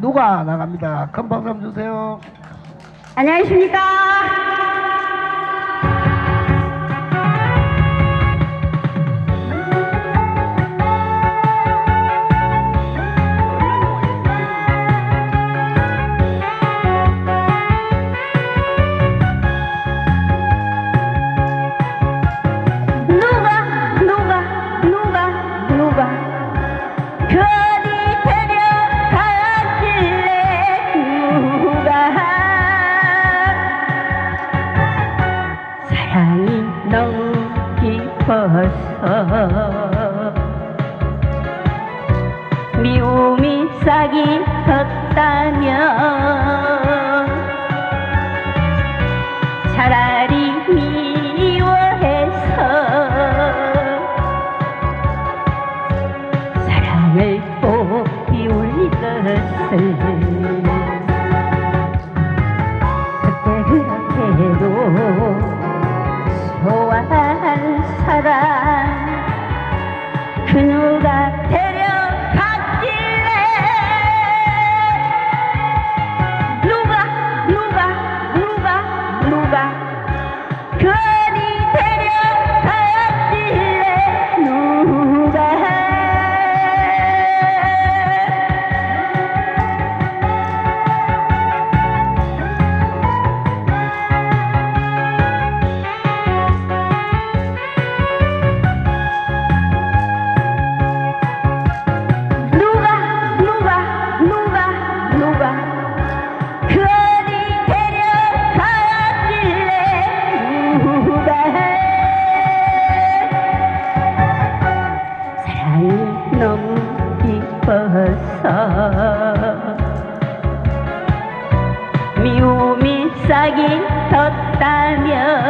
누가 나갑니다. 큰 박수 한번 주세요. 안녕하십니까. 싶어서 미움이 싹이 었다면 차라리 미워해서 사랑을 We know that 미움이 싹이 텄다면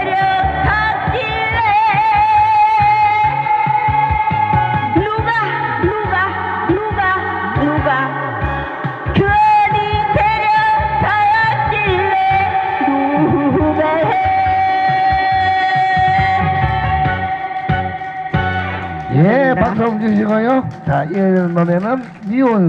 예, 박수 한번 주시고요. 자, 이 노래는 미온.